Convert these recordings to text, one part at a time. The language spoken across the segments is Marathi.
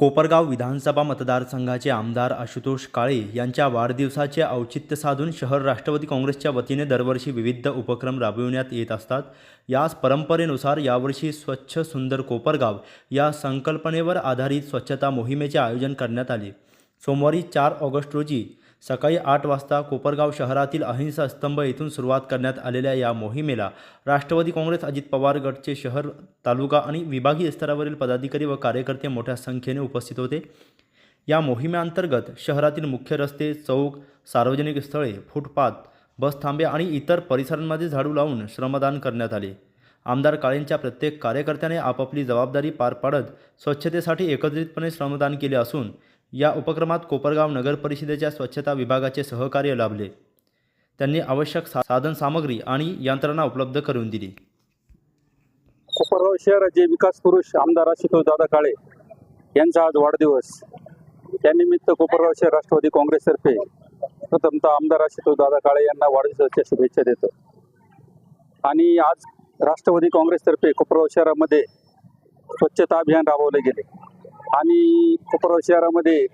कोपरगाव विधानसभा मतदारसंघाचे आमदार आशुतोष काळे यांच्या वाढदिवसाचे औचित्य साधून शहर राष्ट्रवादी काँग्रेसच्या वतीने दरवर्षी विविध उपक्रम राबविण्यात येत असतात. याच परंपरेनुसार यावर्षी स्वच्छ सुंदर कोपरगाव या संकल्पनेवर आधारित स्वच्छता मोहिमेचे आयोजन करण्यात आले. सोमवारी चार ऑगस्ट रोजी सकाळी आठ वाजता कोपरगाव शहरातील अहिंसा स्तंभ येथून सुरुवात करण्यात आलेल्या या मोहिमेला राष्ट्रवादी काँग्रेस अजित पवार गटचे शहर तालुका आणि विभागीय स्तरावरील पदाधिकारी व कार्यकर्ते मोठ्या संख्येने उपस्थित होते. या मोहिमेअंतर्गत शहरातील मुख्य रस्ते चौक सार्वजनिक स्थळे फुटपाथ बसथांबे आणि इतर परिसरांमध्ये झाडू लावून श्रमदान करण्यात आले. आमदार काळेंच्या प्रत्येक कार्यकर्त्याने आपापली जबाबदारी पार पाडत स्वच्छतेसाठी एकत्रितपणे श्रमदान केले असून या उपक्रमात कोपरगाव नगर परिषदेच्या स्वच्छता विभागाचे सहकार्य लाभले. त्यांनी आवश्यक सा साधनसामग्री आणि यंत्रणा उपलब्ध करून दिली. कोपरगाव शहराचे विकास पुरुष आमदार आशुतोष दादा काळे यांचा आज वाढदिवस. त्यानिमित्त कोपरगाव शहर राष्ट्रवादी काँग्रेसतर्फे प्रथमतः आमदार आशुतोष दादा काळे यांना वाढदिवसाच्या शुभेच्छा देतो. आणि आज राष्ट्रवादी काँग्रेसतर्फे कोपरगाव शहरामध्ये स्वच्छता अभियान राबवले गेले. आणि कोपरगाव शहरामध्ये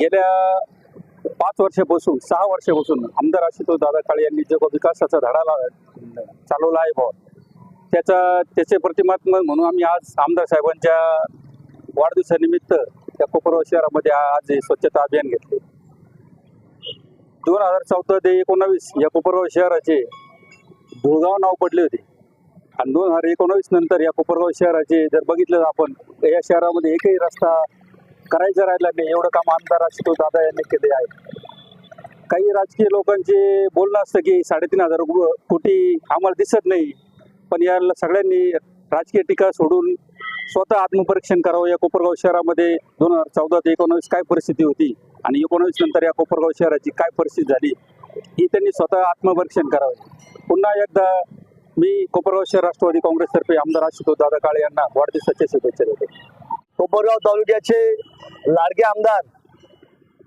गेल्या पाच वर्षापासून सहा वर्षापासून आमदार आशुतोष दादा काळे यांनी जो विकासाचा धडा ला- चालवला आहे भाऊ त्याचा त्याचे प्रतिमात्मक म्हणून आम्ही आज आमदार साहेबांच्या वाढदिवसानिमित्त त्या कोपरगाव शहरामध्ये आज हे स्वच्छता अभियान घेतले. दोन हजार चौदा ते एकोणावीस या कोपरगाव शहराचे धुळगाव नाव पडले होते. आणि दोन हजार एकोणावीस नंतर या कोपरगाव शहराचे जर बघितलं आपण तर या शहरामध्ये एकही रस्ता करायचा राहिला नाही. एवढं काम आमदार असतो दादा यांनी केले आहे. काही राजकीय लोकांचे बोलणं असतं की साडेतीन हजार कोटी आम्हाला दिसत नाही. पण याला सगळ्यांनी राजकीय टीका सोडून स्वतः आत्मपरीक्षण करावं. या कोपरगाव शहरामध्ये दोन हजार चौदा ते एकोणावीस काय परिस्थिती होती आणि एकोणावीस नंतर या कोपरगाव शहराची काय परिस्थिती झाली ही त्यांनी स्वतः आत्मपरीक्षण करावे. पुन्हा एकदा मी कोपरगाव शहर राष्ट्रवादी काँग्रेसतर्फे आमदार आशुतोष दादा काळे यांना वाढदिवसाच्या शुभेच्छा देतो. कोपरगाव तालुक्याचे लाडके आमदार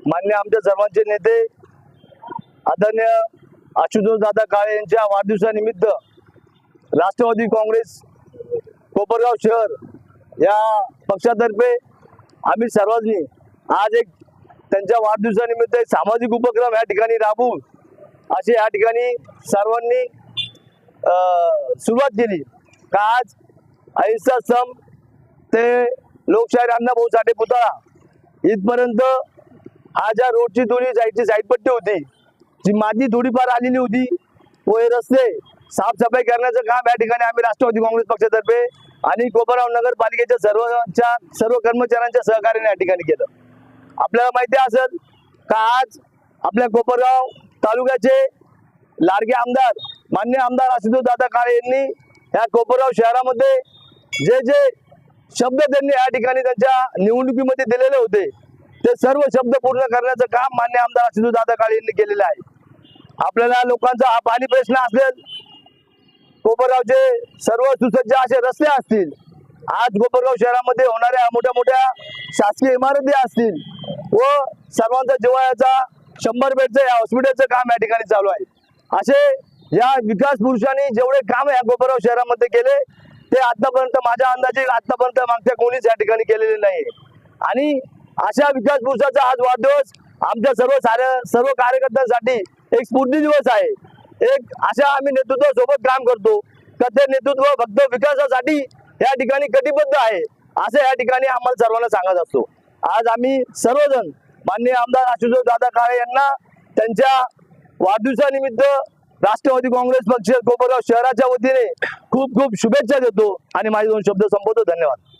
मान्य आमच्या सर्वांचे नेते आदरणीय आशुतोष दादा काळे यांच्या वाढदिवसानिमित्त राष्ट्रवादी काँग्रेस कोपरगाव शहर या पक्षातर्फे आम्ही सर्वांनी आज एक त्यांच्या वाढदिवसानिमित्त एक सामाजिक उपक्रम या ठिकाणी राबवून असे या ठिकाणी सर्वांनी सुरुवात केली. का आज अहिंसा सम ते लोकशाहीर अण्णाभाऊ साठे पुतळा. इथपर्यंत हा ज्या रोडची थोडी साईडची साईडपट्टी होती. जी माती थोडीफार आलेली होती. व हे रस्ते साफसफाई करण्याचं काम या ठिकाणी आम्ही राष्ट्रवादी काँग्रेस पक्षातर्फे आणि कोपरगाव नगरपालिकेच्या सर्वच्या सर्व कर्मचाऱ्यांच्या सहकार्याने या ठिकाणी केलं. आपल्याला माहिती असेल का आज आपल्या कोपरगाव तालुक्याचे लाडके आमदार मान्य आमदार आशुतोष दादा काळे यांनी या कोपरगाव शहरामध्ये जे जे शब्द त्यांनी या ठिकाणी त्यांच्या निवडणुकीमध्ये दिलेले होते ते सर्व शब्द पूर्ण करण्याचं काम मान्य आमदार आशुतोष दादा काळे यांनी केलेलं आहे. आपल्याला लोकांचा हा पाणी प्रश्न असेल कोपरगावचे सर्व सुसज्ज असे रस्ते असतील आज कोपरगाव शहरामध्ये होणाऱ्या मोठ्या मोठ्या शासकीय इमारती असतील व सर्वांचा जिव्हाळ्याचा शंभर बेडचं या हॉस्पिटलचं काम या ठिकाणी चालू आहे. असे या विकास पुरुषांनी जेवढे काम या गोपराव शहरामध्ये केले ते आतापर्यंत माझ्या अंदाजे आतापर्यंत मागच्या कोणीच या ठिकाणी केलेले नाही आणि अशा विकास पुरुषाचा आज वाढदिवस आमच्या सर्व साऱ्या सर्व कार्यकर्त्यांसाठी एक स्फूर्ती दिवस आहे. एक अशा आम्ही नेतृत्वासोबत काम करतो तर ते नेतृत्व फक्त विकासासाठी या ठिकाणी कटिबद्ध आहे असं या ठिकाणी आम्हाला सर्वांना सांगत असतो. आज आम्ही सर्वजण माननीय आमदार आशुतोष दादा काळे यांना त्यांच्या वाढदिवसानिमित्त राष्ट्रवादी काँग्रेस पक्ष गोपरगाव शहराच्या वतीने खूप खूप शुभेच्छा देतो आणि माझे दोन शब्द संपवतो. धन्यवाद.